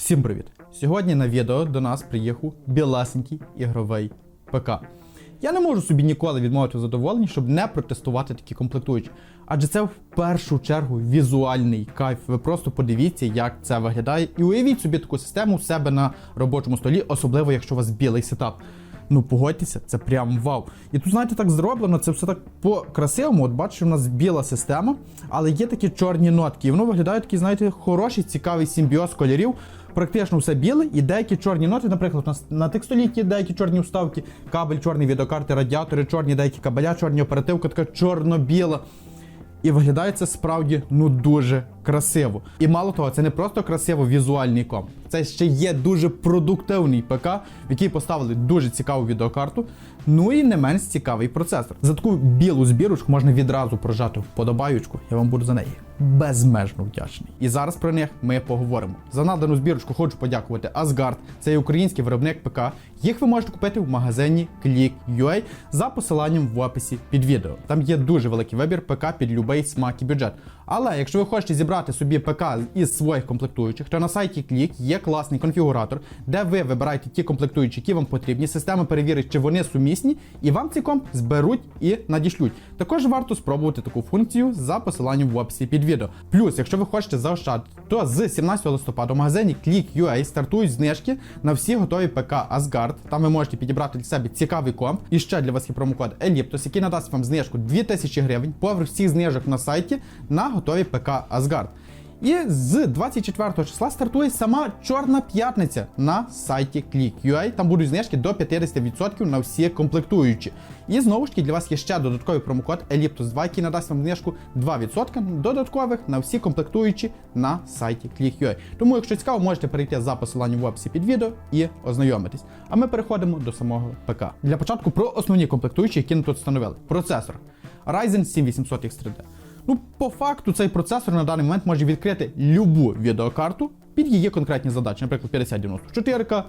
Всім привіт! Сьогодні на відео до нас приїхав біласенький ігровий ПК. Я не можу собі ніколи відмовити в задоволенні, щоб не протестувати такі комплектуючі. Адже це в першу чергу візуальний кайф. Ви просто подивіться, як це виглядає, і уявіть собі таку систему у себе на робочому столі, особливо якщо у вас білий сетап. Ну, погодьтеся, це прям вау. І тут, знаєте, так зроблено, це все так по-красивому. От бачите, у нас біла система, але є такі чорні нотки. І воно виглядає такий, знаєте, хороший, цікавий симбіоз кольорів. Практично все біле і деякі чорні ноти, наприклад, на, на текстоліті деякі чорні вставки, кабель чорний відеокарти, радіатори чорні, деякі кабеля чорні, оперативка така чорно-біла. І виглядає це справді ну дуже красиво. І мало того, це не просто красиво візуальний комп. Це ще є дуже продуктивний ПК, в який поставили дуже цікаву відеокарту. Ну і не менш цікавий процесор. За таку білу збірочку можна відразу прожати вподобаючку. Я вам буду за неї безмежно вдячний. І зараз про них ми поговоримо. За надану збірочку хочу подякувати Asgard, це український виробник ПК. Їх ви можете купити в магазині Click.ua за посиланням в описі під відео. Там є дуже великий вибір ПК під любий смак і бюджет. Але якщо ви хочете зібрати собі ПК із своїх комплектуючих, то на сайті Click є класний конфігуратор, де ви вибираєте ті комплектуючі, які вам потрібні. Система перевірить, чи вони сумісні, і вам цей комп зберуть і надішлють. Також варто спробувати таку функцію за посиланням в описі під відео. Плюс, якщо ви хочете заощадити, то з 17 листопада в магазині Click.ua стартують знижки на всі готові ПК Asgard. Там ви можете підібрати для себе цікавий комп. І ще для вас є промокод Elliptos, який надасть вам знижку 2000 гривень поверх всіх знижок на сайті на готові ПК Asgard. І з 24 числа стартує сама Чорна п'ятниця на сайті Click.ua. Там будуть знижки до 50% на всі комплектуючі. І знову ж таки для вас є ще додатковий промокод Elliptus 2, який надасть вам знижку 2% додаткових на всі комплектуючі на сайті Click.ua. Тому, якщо цікаво, можете перейти за посиланням в описі під відео і ознайомитись. А ми переходимо до самого ПК. Для початку про основні комплектуючі, які ми тут встановили. Процесор Ryzen 7800 X3D. Ну, по факту, цей процесор на даний момент може відкрити любу відеокарту під її конкретні задачі, наприклад, 5094К,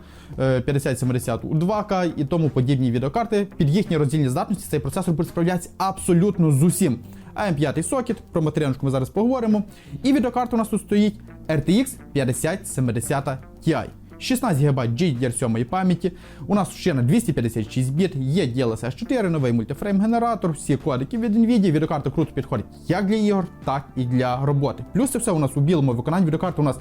5070 у 2К і тому подібні відеокарти. Під їхні роздільні здатності цей процесор буде справлятися абсолютно з усім. AM5 сокет, про матеріалочку ми зараз поговоримо. І відеокарта у нас тут стоїть RTX 5070 Ti. 16 ГБ GDDR7 пам'яті. У нас ще на 256 біт, є DLSS 4, новий мультифрейм-генератор, всі кодики від NVIDIA. Відеокарта круто підходить як для ігор, так і для роботи. Плюс це все у нас у білому виконанні. Відеокарта у нас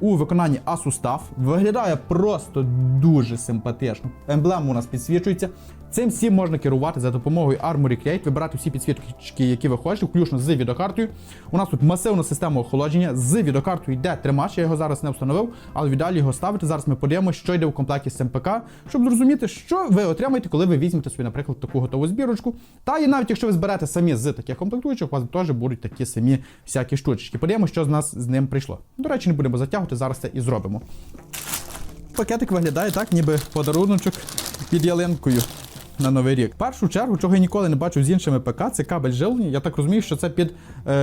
у виконанні TUF. Виглядає просто дуже симпатично. Емблема у нас підсвічується. Цим всім можна керувати за допомогою Armory Create, вибирати всі підсвітки, які ви хочете, включно з відеокартою. У нас тут масивна система охолодження. З відеокартою йде тримач, я його зараз не встановив, але віддалі його ставити. Зараз ми подивимося, що йде в комплекті з цим ПК, щоб зрозуміти, що ви отримаєте, коли ви візьмете собі, наприклад, таку готову збірочку. Та і навіть якщо ви зберете самі з таких комплектуючих, у вас теж будуть такі самі всякі штучки. Подивимося, що з нас з ним прийшло. До речі, не будемо затягувати, зараз це і зробимо. Пакетик виглядає так, ніби подаруночок під ялинкою на новий рік. В першу чергу, чого я ніколи не бачив з іншими ПК, це кабель живлення. Я так розумію, що це під е,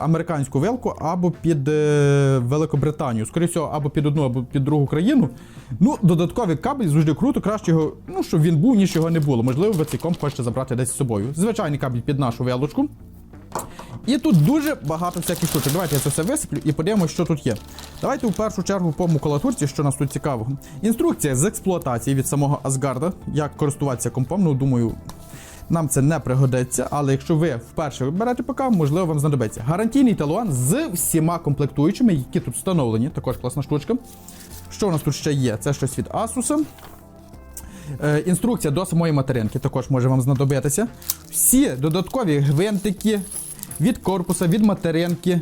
американську вилку або під е, Великобританію. Скоріше всього, або під одну, або під другу країну. Ну, додатковий кабель завжди круто, краще його, ну, щоб він був, ніж його не було. Можливо, ви цей комп хочете забрати десь з собою. Звичайний кабель під нашу вилочку. І тут дуже багато всяких штучок. Давайте я це все висиплю і подивимося, що тут є. Давайте у першу чергу по макулатурці, що нас тут цікавого. Інструкція з експлуатації від самого Асгарда, як користуватися компом. Ну, думаю, нам це не пригодиться, але якщо ви вперше берете ПК, можливо, вам знадобиться. Гарантійний талон з всіма комплектуючими, які тут встановлені. Також класна штучка. Що у нас тут ще є? Це щось від Asus. Е, інструкція до самої материнки також може вам знадобитися. Всі додаткові гвинтики від корпуса, від материнки.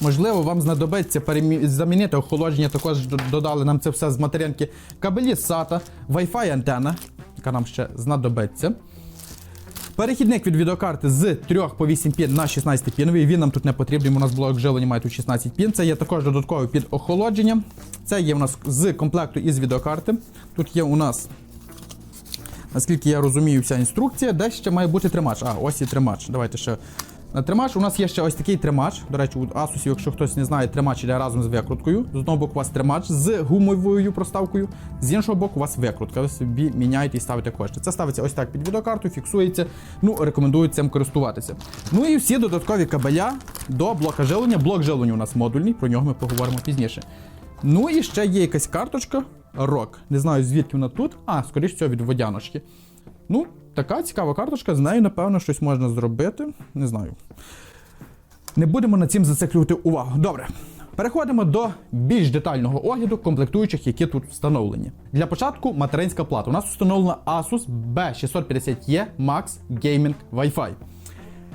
Можливо, вам знадобиться замінити охолодження. Також додали нам це все з материнки. Кабелі SATA, Wi-Fi антенна, яка нам ще знадобиться. Перехідник від відеокарти з 3 по 8 пін на 16 піновий. Він нам тут не потрібен. У нас блок живлення має тут 16 пін. Це є також додатковий під охолодження. Це є у нас з комплекту із відеокарти. Тут є у нас, наскільки я розумію, вся інструкція. Де ще має бути тримач. А, ось і тримач. Давайте ще. На тримач у нас є ще ось такий тримач. До речі, у Asus, якщо хтось не знає, тримач іде разом з викруткою. З одного боку у вас тримач з гумовою проставкою, з іншого боку, у вас викрутка. Ви собі міняєте і ставите кошти. Це ставиться ось так під відеокарту, фіксується. Ну, рекомендую цим користуватися. Ну і всі додаткові кабеля до блока живлення. Блок живлення у нас модульний, про нього ми поговоримо пізніше. Ну і ще є якась карточка ROG. Не знаю, звідки вона тут. А, скоріш всього, від водяночки. Ну, така цікава карточка, з нею, напевно, щось можна зробити. Не знаю. Не будемо над цим зациклювати увагу. Добре. Переходимо до більш детального огляду комплектуючих, які тут встановлені. Для початку материнська плата. У нас встановлена Asus B650E Max Gaming Wi-Fi.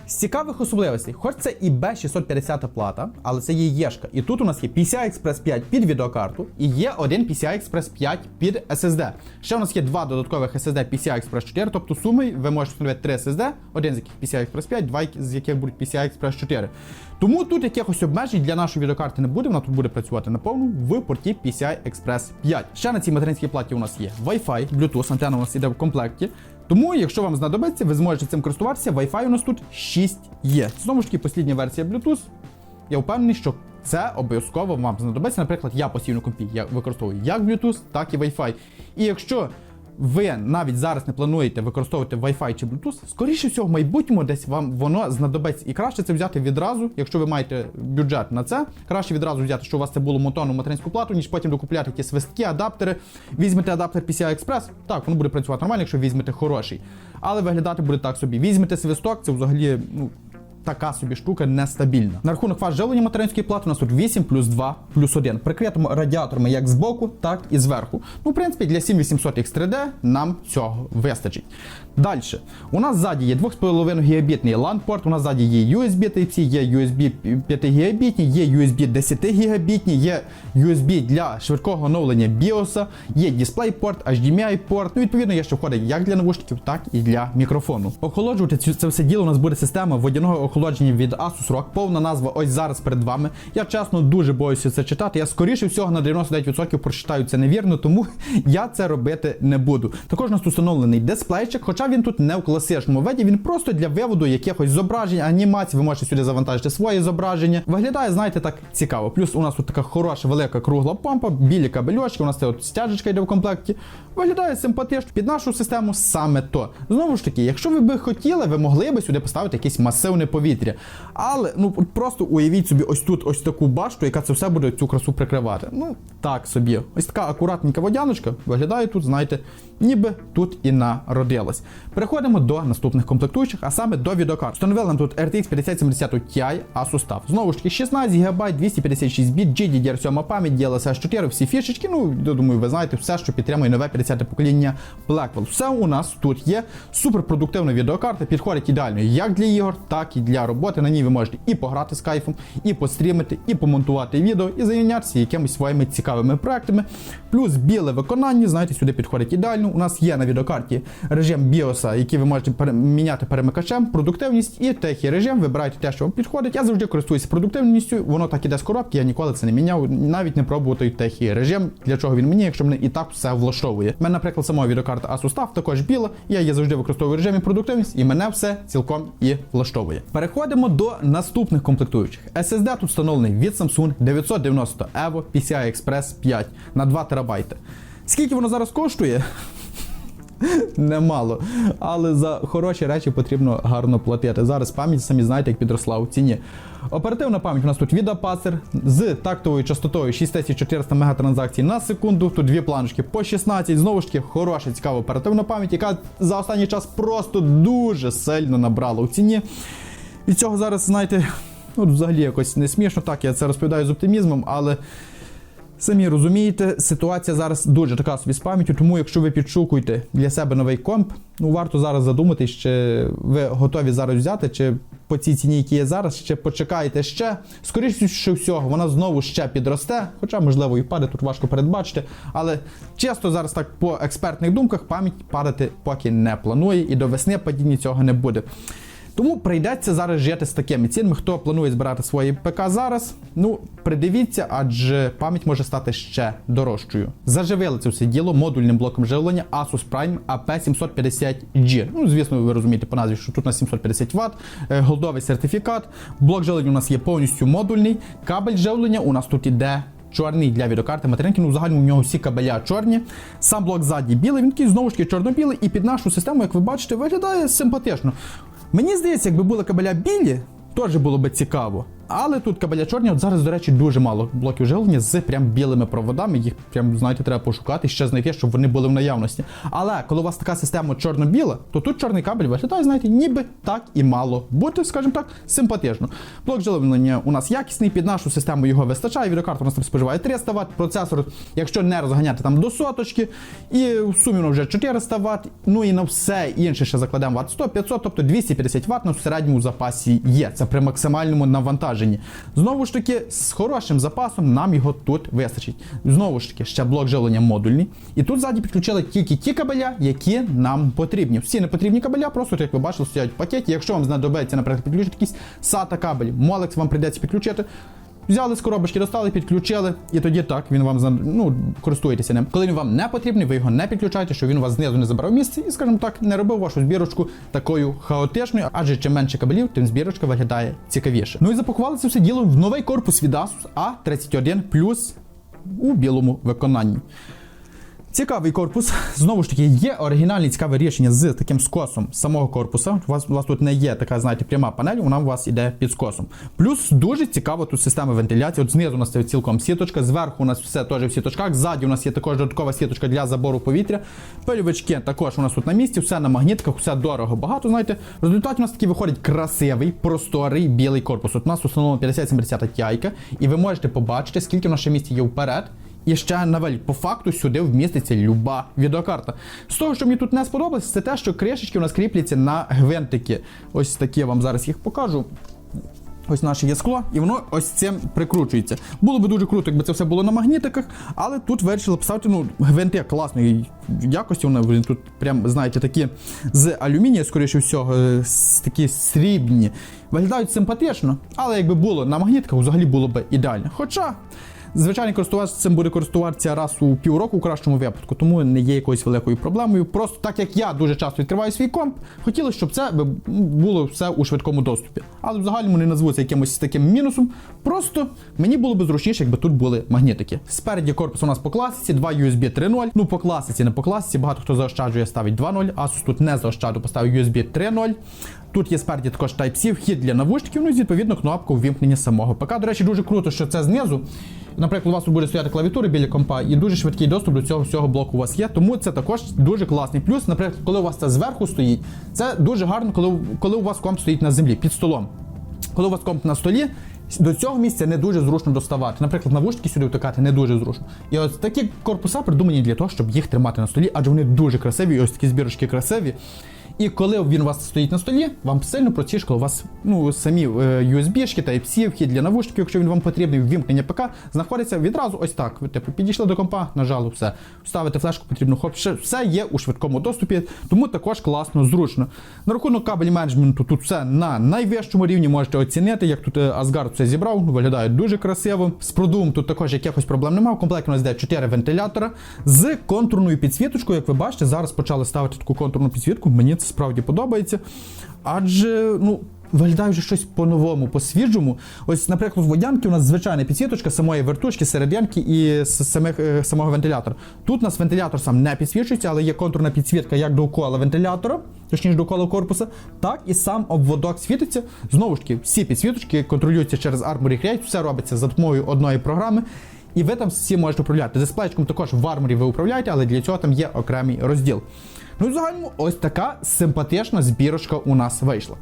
З цікавих особливостей, хоч це і B650 плата, але це є Єшка. І тут у нас є PCI Express 5 під відеокарту і є один PCI Express 5 під SSD. Ще у нас є два додаткових SSD PCI Express 4, тобто суми ви можете встановити 3 SSD, один з яких PCI Express 5, два з яких будуть PCI Express 4. Тому тут якихось обмежень для нашої відеокарти не буде, вона тут буде працювати наповну в порті PCI Express 5. Ще на цій материнській платі у нас є Wi-Fi, Bluetooth, антенна у нас іде в комплекті. Тому, якщо вам знадобиться, ви зможете цим користуватися. Wi-Fi у нас тут 6 є. Знову ж таки, послідня версія Bluetooth. Я впевнений, що це обов'язково вам знадобиться. Наприклад, я постійно компі я використовую як Bluetooth, так і Wi-Fi. І якщо ви навіть зараз не плануєте використовувати Wi-Fi чи Bluetooth, скоріше всього, в майбутньому десь вам воно знадобиться. І краще це взяти відразу, якщо ви маєте бюджет на це. Краще відразу взяти, що у вас це було монтовано материнську плату, ніж потім докупляти якісь свистки, адаптери. Візьмете адаптер PCI Express, так, воно буде працювати нормально, якщо візьмете хороший. Але виглядати буде так собі. Візьмете свисток, це взагалі, ну. Така собі штука нестабільна. На рахунок фаз живлення материнської плати у нас тут 8 плюс 2 плюс 1. Прикритимо радіаторами як збоку, так і зверху. Ну, в принципі, для 7800 X3D нам цього вистачить. Далі. У нас ззаді є 2,5 гігабітний LAN порт, у нас ззаді є USB Type-C, є USB 5 гігабітні, є USB 10 гігабітні, є USB для швидкого оновлення BIOS, є DisplayPort, HDMI порт. Ну, відповідно, є що входить як для навушників, так і для мікрофону. Охолоджувати це все діло у нас буде система водяного охолодження від Asus ROG. Повна назва ось зараз перед вами. Я чесно дуже боюся це читати. Я скоріше всього на 99% прочитаю це невірно, тому я це робити не буду. Також у нас тут встановлений дисплейчик, хоча він тут не в класичному виді, він просто для виводу якихось зображень, анімацій. Ви можете сюди завантажити свої зображення. Виглядає, знаєте, так цікаво. Плюс у нас тут така хороша велика кругла помпа, білі кабельочки, у нас це от стяжечка йде в комплекті. Виглядає симпатично. Під нашу систему саме то. Знову ж таки, якщо ви би хотіли, ви могли би сюди поставити якесь масивне повітря. Але ну просто уявіть собі ось тут ось таку башту, яка це все буде цю красу прикривати. Ну так собі. Ось така акуратненька водяночка виглядає тут, знаєте, ніби тут і народилась. Переходимо до наступних комплектуючих, а саме до відеокарт. Встановили нам тут RTX 5070 Ti Asus TUF. Знову ж таки, 16 ГБ, 256 біт, GDDR7 пам'ять, DLSS 4, всі фішечки. Ну, я думаю, ви знаєте все, що підтримує нове 50-те покоління Blackwell. Все у нас тут є суперпродуктивна відеокарта, підходить ідеально як для ігор, так і для роботи. На ній ви можете і пограти з кайфом, і пострімити, і помонтувати відео, і зайнятися якимись своїми цікавими проектами. Плюс біле виконання, знаєте, сюди підходить ідеально. У нас є на відеокарті режим BIOS, який ви можете міняти перемикачем, продуктивність і техі режим. Вибирайте те, що вам підходить. Я завжди користуюся продуктивністю, воно так іде з коробки, я ніколи це не міняв, навіть не пробував той техі режим. Для чого він мені, якщо мене і так все влаштовує. У мене, наприклад, сама відеокарта Asus TUF також біла. Я її завжди використовую в режимі продуктивність, і мене все цілком і влаштовує. Переходимо до наступних комплектуючих. SSD тут встановлений від Samsung 990 EVO PCI Express 5 на 2 терабайти. Скільки воно зараз коштує? Немало. Але за хороші речі потрібно гарно платити. Зараз пам'ять, самі знаєте, як підросла у ціні. Оперативна пам'ять у нас тут від Apacer з тактовою частотою 6400 мегатранзакцій на секунду. Тут дві планочки по 16. Знову ж таки, хороша, цікава оперативна пам'ять, яка за останній час просто дуже сильно набрала у ціні. Від цього зараз, знаєте, ну, взагалі якось не смішно. Так, я це розповідаю з оптимізмом, але. Самі розумієте, ситуація зараз дуже така собі з пам'яттю, тому якщо ви підшукуєте для себе новий комп, ну варто зараз задуматись, чи ви готові зараз взяти, чи по цій ціні, які є зараз, чи почекаєте ще. Скоріше всього, вона знову ще підросте, хоча, можливо, і паде, тут важко передбачити. Але чесно, зараз так по експертних думках пам'ять падати поки не планує, і до весни падіння цього не буде. Тому прийдеться зараз жити з такими цінами. Хто планує збирати свої ПК зараз, ну придивіться, адже пам'ять може стати ще дорожчою. Заживили це все діло модульним блоком живлення Asus Prime AP750G. Ну, звісно, ви розумієте по назві, що тут на 750 Вт, е, голдовий сертифікат. Блок живлення у нас є повністю модульний. Кабель живлення у нас тут іде. Чорний для відеокарти материнки, ну в загальному в нього всі кабеля чорні. Сам блок ззаді білий, він такий знову ж таки чорно-білий, і під нашу систему, як ви бачите, виглядає симпатично. Мені здається, якби були кабеля білі, теж було би цікаво. Але тут кабеля чорні, от зараз, до речі, дуже мало блоків живлення з прям білими проводами. Їх прям, знаєте, треба пошукати, ще знайти, щоб вони були в наявності. Але коли у вас така система чорно-біла, то тут чорний кабель виглядає, знаєте, ніби так і мало бути, скажімо так, симпатично. Блок живлення у нас якісний, під нашу систему його вистачає. Відеокарта у нас там споживає 300 Вт, процесор, якщо не розганяти там до соточки, і в сумі вже 400 Вт. Ну і на все інше ще закладемо Вт 100, 500, тобто 250 Вт на середньому запасі є. Це при максимальному навантаженні. Знову ж таки, з хорошим запасом нам його тут вистачить. Знову ж таки, ще блок живлення модульний. І тут ззаді підключили тільки ті кабеля, які нам потрібні. Всі непотрібні кабеля, просто як ви бачили, стоять в пакеті. Якщо вам знадобиться, наприклад, підключити якийсь SATA кабель, Molex вам прийдеться підключити. Взяли з коробочки, достали, підключили, і тоді так він вам ну, користуєтеся ним. Коли він вам не потрібний, ви його не підключаєте, щоб він у вас знизу не забрав місце і, скажімо так, не робив вашу збірочку такою хаотичною, адже чим менше кабелів, тим збірочка виглядає цікавіше. Ну і запакували це все діло в новий корпус від Asus A31 Plus у білому виконанні. Цікавий корпус. Знову ж таки, є оригінальне цікаве рішення з таким скосом самого корпуса. У вас, у вас тут не є така, знаєте, пряма панель, вона у вас іде під скосом. Плюс дуже цікава тут система вентиляції. От знизу у нас це цілком сіточка, зверху у нас все теж в сіточках, ззаді у нас є також додаткова сіточка для забору повітря. Пильовички також у нас тут на місці, все на магнітках, все дорого, багато. Знаєте, в результаті у нас такий виходить красивий, просторий білий корпус. От у нас встановлено 5070 Ti, і ви можете побачити, скільки у нас ще є вперед. І ще навель, по факту сюди вміститься люба відеокарта. З того, що мені тут не сподобалось, це те, що кришечки у нас кріпляться на гвинтики. Ось такі я вам зараз їх покажу. Ось наше є скло, і воно ось цим прикручується. Було би дуже круто, якби це все було на магнітиках, але тут вирішили поставити ну, гвинти класної якості. Вони тут прям, знаєте, такі з алюмінія, скоріше всього, е, такі срібні. Виглядають симпатично, але якби було на магнітиках, взагалі було б ідеально. Хоча. Звичайний користувач цим буде користуватися раз у півроку у кращому випадку, тому не є якоюсь великою проблемою. Просто так як я дуже часто відкриваю свій комп, хотілося, щоб це було все у швидкому доступі. Але в загальному не назву це якимось таким мінусом. Просто мені було б зручніше, якби тут були магнітики. Спереді корпус у нас по класиці, два USB 3.0. Ну по класиці, не по класиці. Багато хто заощаджує, ставить 2.0. Asus тут не заощаджу, поставив USB 3.0. Тут є спереді також Type-C, вхід для навушників, ну і відповідно кнопка ввімкнення самого ПК. До речі, дуже круто, що це знизу. Наприклад, у вас буде стояти клавіатура біля компа, і дуже швидкий доступ до цього всього блоку у вас є. Тому це також дуже класний плюс. Наприклад, коли у вас це зверху стоїть, це дуже гарно, коли, коли у вас комп стоїть на землі під столом. Коли у вас комп на столі, до цього місця не дуже зручно доставати. Наприклад, навушники сюди втикати не дуже зручно. І ось такі корпуса придумані для того, щоб їх тримати на столі, адже вони дуже красиві, і ось такі збірочки красиві. І коли він у вас стоїть на столі, вам сильно простіше, коли у вас ну, самі е, USB-шки, Type-C, вхід для навушників, якщо він вам потрібний, ввімкнення ПК, знаходиться відразу ось так. Ви типу підійшли до компа, нажали все. Вставити флешку потрібно, хоп, все є у швидкому доступі, тому також класно, зручно. На рахунок кабель менеджменту тут все на найвищому рівні можете оцінити, як тут е, Asgard все зібрав, виглядає дуже красиво. З продувом тут також якихось проблем немає. В комплекті у нас йде 4 вентилятора з контурною підсвіточкою. Як ви бачите, зараз почали ставити таку контурну підсвітку. Мені це справді подобається. Адже, ну. Виглядає вже щось по-новому, по-свіжому. Ось, наприклад, в водянки у нас звичайна підсвіточка самої вертушки, серединки і самих, е, самого вентилятора. Тут у нас вентилятор сам не підсвічується, але є контурна підсвітка як довкола вентилятора, точніше довкола корпуса, так і сам обводок світиться. Знову ж таки, всі підсвіточки контролюються через Armory Create, все робиться за допомогою одної програми. І ви там всі можете управляти. Дисплейчиком також в арморі ви управляєте, але для цього там є окремий розділ. Ну в загальному ось така симпатична збірочка у нас вийшла.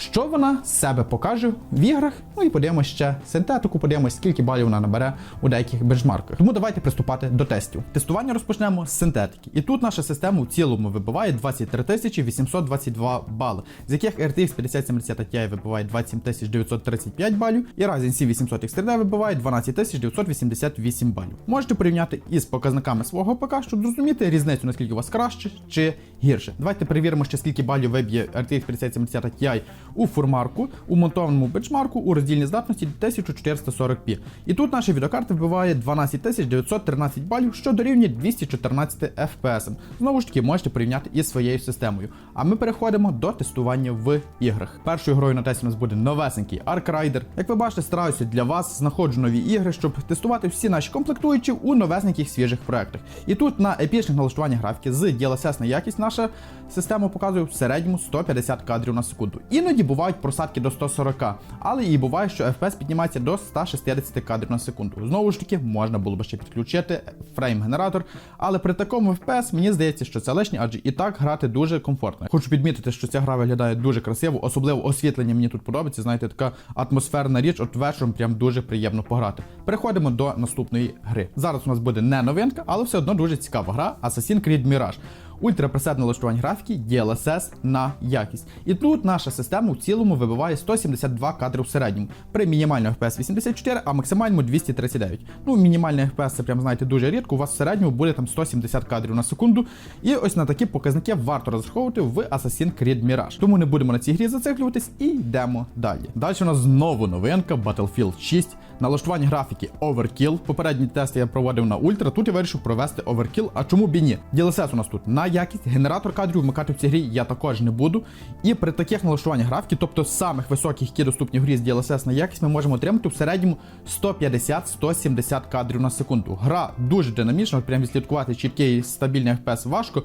Що вона себе покаже в іграх? Ну і подивимося ще синтетику, подивимося, скільки балів вона набере у деяких бенчмарках. Тому давайте приступати до тестів. Тестування розпочнемо з синтетики. І тут наша система в цілому вибиває 23 822 бали, з яких RTX 5070 Ti вибиває 27 935 балів, і Ryzen 7 800 XTD вибиває 12 988 балів. Можете порівняти із показниками свого ПК, щоб зрозуміти різницю, наскільки у вас краще чи гірше. Давайте перевіримо ще скільки балів виб'є RTX 5070 Ti у фурмарку, у монтованому бенчмарку у роздільній здатності 1440p. І тут наша відеокарта вбиває 12913 балів, що дорівнює 214 FPS. Знову ж таки, можете порівняти із своєю системою. А ми переходимо до тестування в іграх. Першою грою на тесті у нас буде новесенький Ark Rider. Як ви бачите, стараюся для вас, знаходжу нові ігри, щоб тестувати всі наші комплектуючі у новесеньких свіжих проектах. І тут на епічних налаштуваннях графіки з DLSS на якість наша система показує в середньому 150 кадрів на секунду. Іноді Іноді бувають просадки до 140, але і буває, що FPS піднімається до 160 кадрів на секунду. Знову ж таки, можна було б ще підключити фрейм-генератор, але при такому FPS мені здається, що це лишнє, адже і так грати дуже комфортно. Хочу підмітити, що ця гра виглядає дуже красиво, особливо освітлення мені тут подобається. Знаєте, така атмосферна річ, от вечором прям дуже приємно пограти. Переходимо до наступної гри. Зараз у нас буде не новинка, але все одно дуже цікава гра Assassin's Creed Mirage. Ультрапресетне налаштування графіки DLSS на якість. І тут наша система в цілому вибиває 172 кадри в середньому. При мінімальному FPS 84, а максимальному 239. Ну, мінімальний FPS це прям знаєте дуже рідко. У вас в середньому буде там 170 кадрів на секунду. І ось на такі показники варто розраховувати в Assassin's Creed Mirage. Тому не будемо на цій грі зациклюватись і йдемо далі. Далі у нас знову новинка Battlefield 6. Налаштування графіки Overkill. Попередні тести я проводив на Ультра. Тут я вирішив провести Overkill. А чому б і ні? DLSS у нас тут на якість, генератор кадрів вмикати в цій грі я також не буду. І при таких налаштуваннях графіки, тобто самих високих, які доступні в грі з DLSS на якість, ми можемо отримати в середньому 150-170 кадрів на секунду. Гра дуже динамічна, прям відслідкувати чіткий стабільний FPS важко.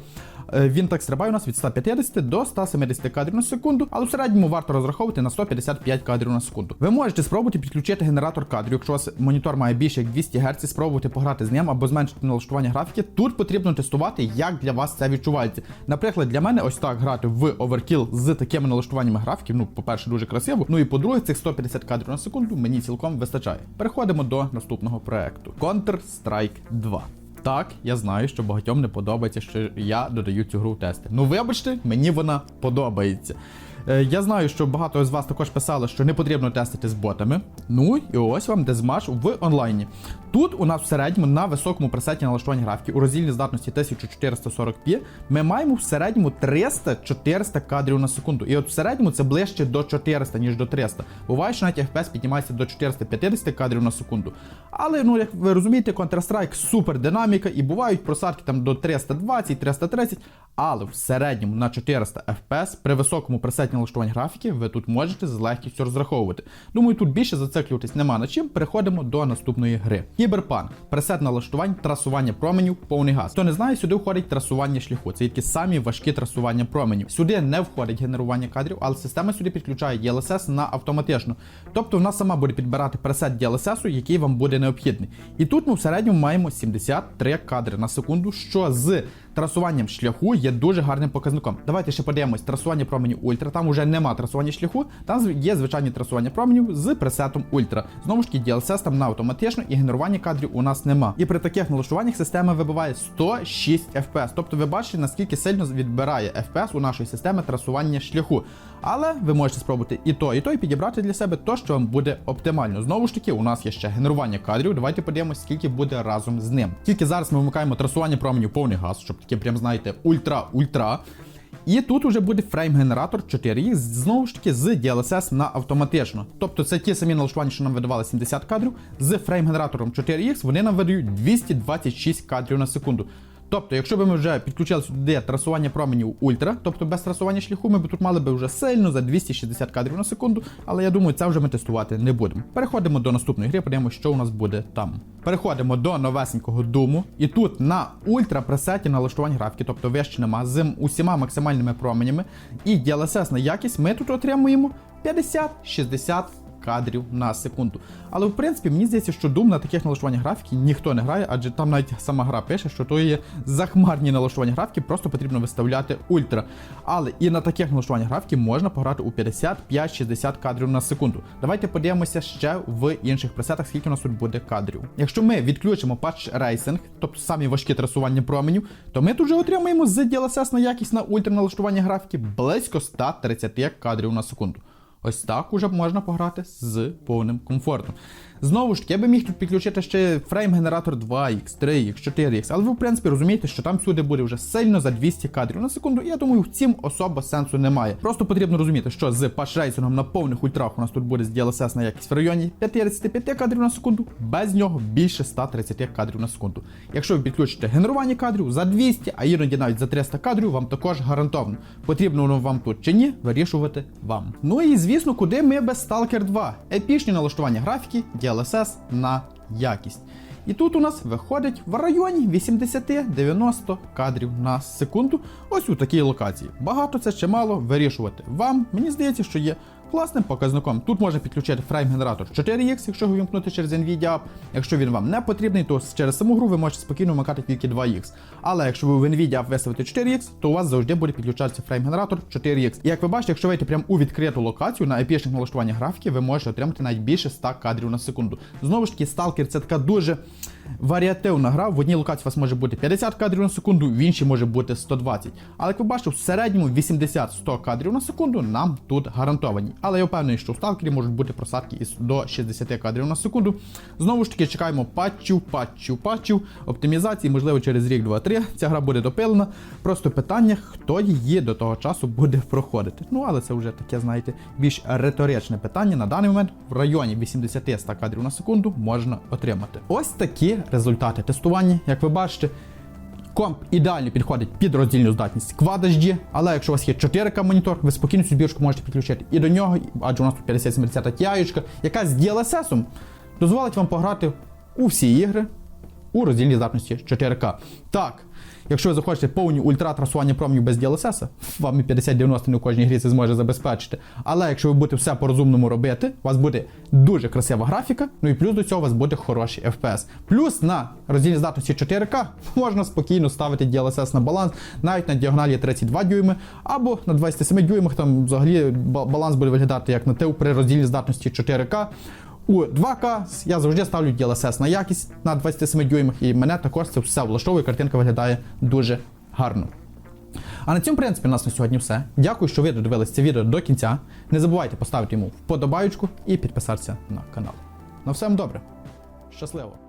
Е, Він так стрибає у нас від 150 до 170 кадрів на секунду, але в середньому варто розраховувати на 155 кадрів на секунду. Ви можете спробувати підключити генератор кадрів, якщо у вас монітор має більше як 200 Гц, спробувати пограти з ним або зменшити налаштування графіки. Тут потрібно тестувати, як для вас це відчувається. Наприклад, для мене ось так грати в Overkill з такими налаштуваннями графіків. Ну, по-перше, дуже красиво. Ну і по-друге, цих 150 кадрів на секунду мені цілком вистачає. Переходимо до наступного проекту: Counter-Strike 2. Так, я знаю, що багатьом не подобається, що я додаю цю гру в тести. Ну вибачте, мені вона подобається. Е, Я знаю, що багато з вас також писали, що не потрібно тестити з ботами. Ну і ось вам дезмаш в онлайні. Тут у нас в середньому на високому пресеті налаштування графіки у роздільній здатності 1440p ми маємо в середньому 300-400 кадрів на секунду. І от в середньому це ближче до 400, ніж до 300. Буває, що навіть FPS піднімається до 450 кадрів на секунду. Але, ну, як ви розумієте, Counter-Strike супер динаміка і бувають просадки там до 320-330, але в середньому на 400 FPS при високому пресеті налаштування графіки ви тут можете з легкістю розраховувати. Думаю, тут більше зациклюватись нема на чим. Переходимо до наступної гри. Кіберпанк. Пресет налаштувань, трасування променів, повний газ. Хто не знає, сюди входить трасування шляху. Це які самі важкі трасування променів. Сюди не входить генерування кадрів, але система сюди підключає DLSS на автоматично. Тобто вона сама буде підбирати пресет DLSS, який вам буде необхідний. І тут ми в середньому маємо 73 кадри на секунду, що з трасуванням шляху є дуже гарним показником. Давайте ще подивимось трасування променів ультра. Там уже нема трасування шляху, там є звичайні трасування променів з пресетом ультра. Знову ж таки, DLSS там на автоматично і генерування кадрів у нас нема. І при таких налаштуваннях система вибиває 106 FPS. Тобто ви бачите, наскільки сильно відбирає FPS у нашої системи трасування шляху. Але ви можете спробувати і то, і то, і підібрати для себе то, що вам буде оптимально. Знову ж таки, у нас є ще генерування кадрів. Давайте подивимось, скільки буде разом з ним. Тільки зараз ми вмикаємо трасування променів повний газ, щоб таке прям знаєте, ультра-ультра. І тут уже буде фрейм-генератор 4X, знову ж таки з DLSS на автоматично. Тобто це ті самі налаштування, що нам видавали 70 кадрів. З фрейм-генератором 4X вони нам видають 226 кадрів на секунду. Тобто, якщо б ми вже підключили сюди трасування променів ультра, тобто без трасування шляху, ми б тут мали б вже сильно за 260 кадрів на секунду, але я думаю, це вже ми тестувати не будемо. Переходимо до наступної гри, подивимося, що у нас буде там. Переходимо до новесенького думу, і тут на ультра пресеті налаштувань графіки, тобто вище нема, з усіма максимальними променями, і DLSS на якість ми тут отримуємо 50-60 кадрів на секунду. Але в принципі мені здається, що Doom на таких налаштуваннях графіки ніхто не грає, адже там навіть сама гра пише, що то є захмарні налаштування графіки, просто потрібно виставляти ультра. Але і на таких налаштуваннях графіки можна пограти у 55-60 кадрів на секунду. Давайте подивимося ще в інших пресетах, скільки у нас тут буде кадрів. Якщо ми відключимо Patch Racing, тобто самі важкі трасування променів, то ми тут вже отримаємо з DLSS на якість на ультра налаштування графіки близько 130 кадрів на секунду. Ось так уже можна пограти з повним комфортом. Знову ж таки, я би міг тут підключити ще фрейм-генератор 2X, 3X, 4X, але ви, в принципі, розумієте, що там всюди буде вже сильно за 200 кадрів на секунду, і я думаю, в цім особо сенсу немає. Просто потрібно розуміти, що з пашрейсингом на повних ультрах у нас тут буде з DLSS на якість в районі 55 кадрів на секунду, без нього більше 130 кадрів на секунду. Якщо ви підключите генерування кадрів за 200, а іноді навіть за 300 кадрів, вам також гарантовано. Потрібно воно вам тут чи ні, вирішувати вам. Ну і звісно, куди ми без Stalker 2? Епічні налаштування графіки, DLSS на якість. І тут у нас виходить в районі 80-90 кадрів на секунду. Ось у такій локації. Багато це чи мало вирішувати. Вам, мені здається, що є класним показником. Тут можна підключити фрейм-генератор 4X, якщо його вімкнути через NVIDIA. Якщо він вам не потрібний, то через саму гру ви можете спокійно вмикати тільки 2X. Але якщо ви в NVIDIA App виставите 4X, то у вас завжди буде підключатися фрейм-генератор 4X. І як ви бачите, якщо вийти прямо у відкриту локацію на епічних налаштуваннях графіки, ви можете отримати навіть більше 100 кадрів на секунду. Знову ж таки, Stalker це така дуже варіативна гра. В одній локації у вас може бути 50 кадрів на секунду, в іншій може бути 120. Але як ви бачите, в середньому 80-100 кадрів на секунду нам тут гарантовані. Але я впевнений, що у сталкері можуть бути просадки із до 60 кадрів на секунду. Знову ж таки, чекаємо патчів, патчів, патчів, оптимізації, можливо, через рік, два, три. Ця гра буде допилена. Просто питання, хто її до того часу буде проходити. Ну, але це вже таке, знаєте, більш риторичне питання. На даний момент в районі 80-100 кадрів на секунду можна отримати. Ось такі результати тестування, як ви бачите. Комп ідеально підходить під роздільну здатність Quad але якщо у вас є 4К монітор, ви спокійно цю збірку можете підключити і до нього, адже у нас тут 5070 Ti, яка з DLSS дозволить вам пограти у всі ігри у роздільній здатності 4К. Так, якщо ви захочете повні ультратрасування променів без DLSS, вам і 5090 не у кожній грі це зможе забезпечити. Але якщо ви будете все по-розумному робити, у вас буде дуже красива графіка, ну і плюс до цього у вас буде хороший FPS. Плюс на роздільній здатності 4К можна спокійно ставити DLSS на баланс, навіть на діагоналі 32 дюйми, або на 27 дюймах там взагалі баланс буде виглядати як на те при роздільній здатності 4К. У 2К я завжди ставлю DLSS на якість на 27 дюймах, і мене також це все влаштовує, картинка виглядає дуже гарно. А на цьому, принципі, у нас на сьогодні все. Дякую, що ви додивились це відео до кінця. Не забувайте поставити йому вподобайку і підписатися на канал. На всем добре. Щасливо!